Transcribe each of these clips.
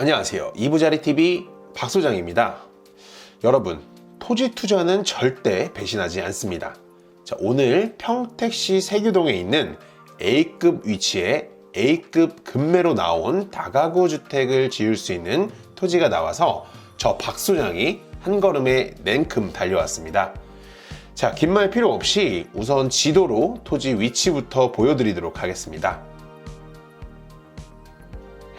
안녕하세요. 이부자리TV 박소장입니다. 여러분, 토지 투자는 절대 배신하지 않습니다. 자, 오늘 평택시 세교동에 있는 A급 위치에 A급 금매로 나온 다가구 주택을 지을 수 있는 토지가 나와서 저 박소장이 한 걸음에 냉큼 달려왔습니다. 자, 긴 말 필요 없이 우선 지도로 토지 위치부터 보여드리도록 하겠습니다.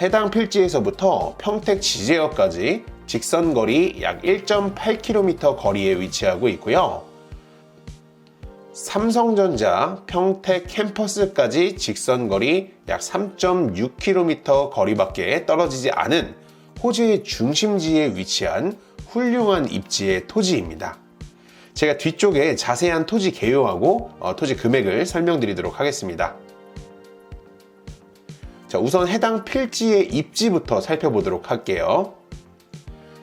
해당 필지에서부터 평택 지제역까지 직선 거리 약 1.8km 거리에 위치하고 있고요. 삼성전자 평택 캠퍼스까지 직선 거리 약 3.6km 거리밖에 떨어지지 않은 호주의 중심지에 위치한 훌륭한 입지의 토지입니다. 제가 뒤쪽에 자세한 토지 개요하고 어, 토지 금액을 설명드리도록 하겠습니다. 자, 우선 해당 필지의 입지부터 살펴보도록 할게요.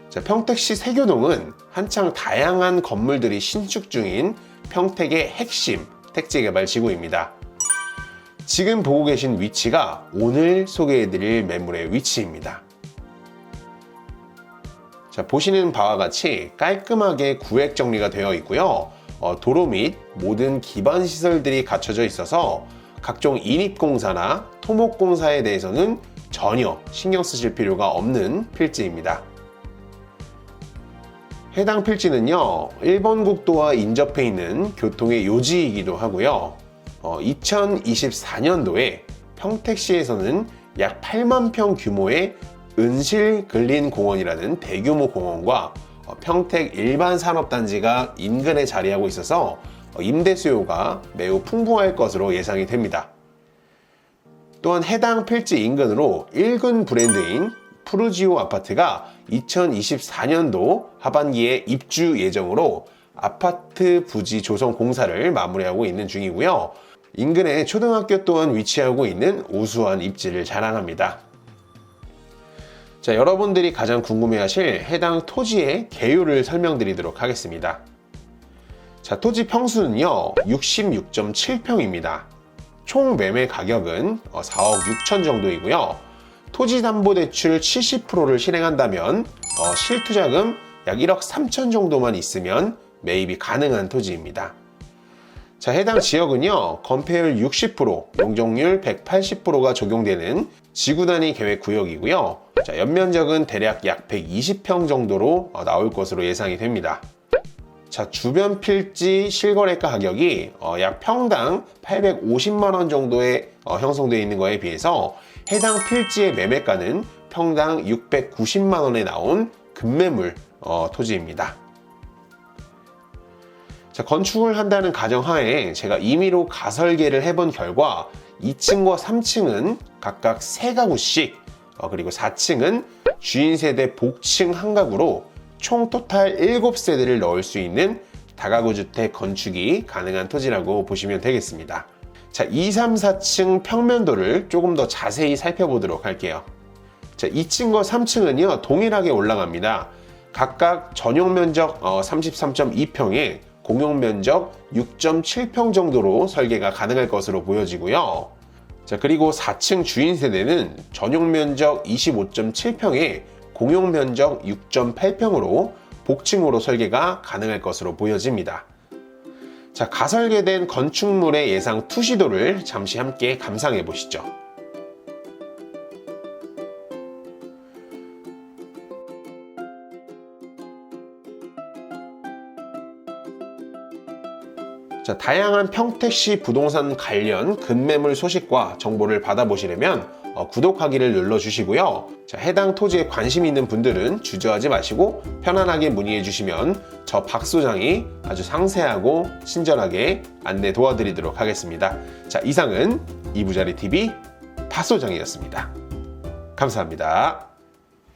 자, 평택시 세교동은 한창 다양한 건물들이 신축 중인 평택의 핵심 택지 개발 지구입니다. 지금 보고 계신 위치가 오늘 소개해드릴 매물의 위치입니다. 자, 보시는 바와 같이 깔끔하게 구획 정리가 되어 있고요. 어, 도로 및 모든 기반 시설들이 갖춰져 있어서 각종 인입공사나 토목공사에 대해서는 전혀 신경 쓰실 필요가 없는 필지입니다. 해당 필지는요, 일본 국도와 인접해 있는 교통의 요지이기도 하고요. 어, 2024년도에 평택시에서는 약 8만 평 규모의 은실 근린 공원이라는 대규모 공원과 어, 평택 일반 산업단지가 인근에 자리하고 있어서 어, 임대 수요가 매우 풍부할 것으로 예상이 됩니다. 또한 해당 필지 인근으로 1군 브랜드인 푸르지오 아파트가 2024년도 하반기에 입주 예정으로 아파트 부지 조성 공사를 마무리하고 있는 중이고요. 인근에 초등학교 또한 위치하고 있는 우수한 입지를 자랑합니다. 자, 여러분들이 가장 궁금해하실 해당 토지의 개요를 설명드리도록 하겠습니다. 자, 토지 평수는요, 66.7평입니다. 총 매매 가격은 4억 6천 정도이고요. 토지 담보 대출 70%를 실행한다면 어, 실투자금 약 1억 3천 정도만 있으면 매입이 가능한 토지입니다. 자, 해당 지역은요, 건폐율 60%, 용적률 180%가 적용되는 지구 단위 계획 구역이고요. 자, 연면적은 대략 약 120평 정도로 어, 나올 것으로 예상이 됩니다. 자, 주변 필지 실거래가 가격이 어, 약 평당 850만 원 정도에 어, 형성되어 있는 거에 비해서 해당 필지의 매매가는 평당 690만 원에 나온 급매물 어, 토지입니다. 자, 건축을 한다는 가정하에 제가 임의로 가설계를 해본 결과 2층과 3층은 각각 3가구씩 어, 그리고 4층은 주인 세대 복층 한 가구로 총 토탈 7세대를 넣을 수 있는 다가구 주택 건축이 가능한 토지라고 보시면 되겠습니다. 자, 2, 3, 4층 평면도를 조금 더 자세히 살펴보도록 할게요. 자, 2층과 3층은요, 동일하게 올라갑니다. 각각 전용 면적 33.2평에 공용 면적 6.7평 정도로 설계가 가능할 것으로 보여지고요. 자, 그리고 4층 주인 세대는 전용 면적 25.7평에 공용 면적 6.8평으로 복층으로 설계가 가능할 것으로 보여집니다. 자, 가설계된 건축물의 예상 투시도를 잠시 함께 감상해 보시죠. 자, 다양한 평택시 부동산 관련 급매물 소식과 정보를 받아보시려면 어, 구독하기를 눌러주시고요. 자, 해당 토지에 관심 있는 분들은 주저하지 마시고 편안하게 문의해 주시면 저 박 소장이 아주 상세하고 친절하게 안내 도와드리도록 하겠습니다. 자, 이상은 이부자리 TV 박 소장이었습니다. 감사합니다.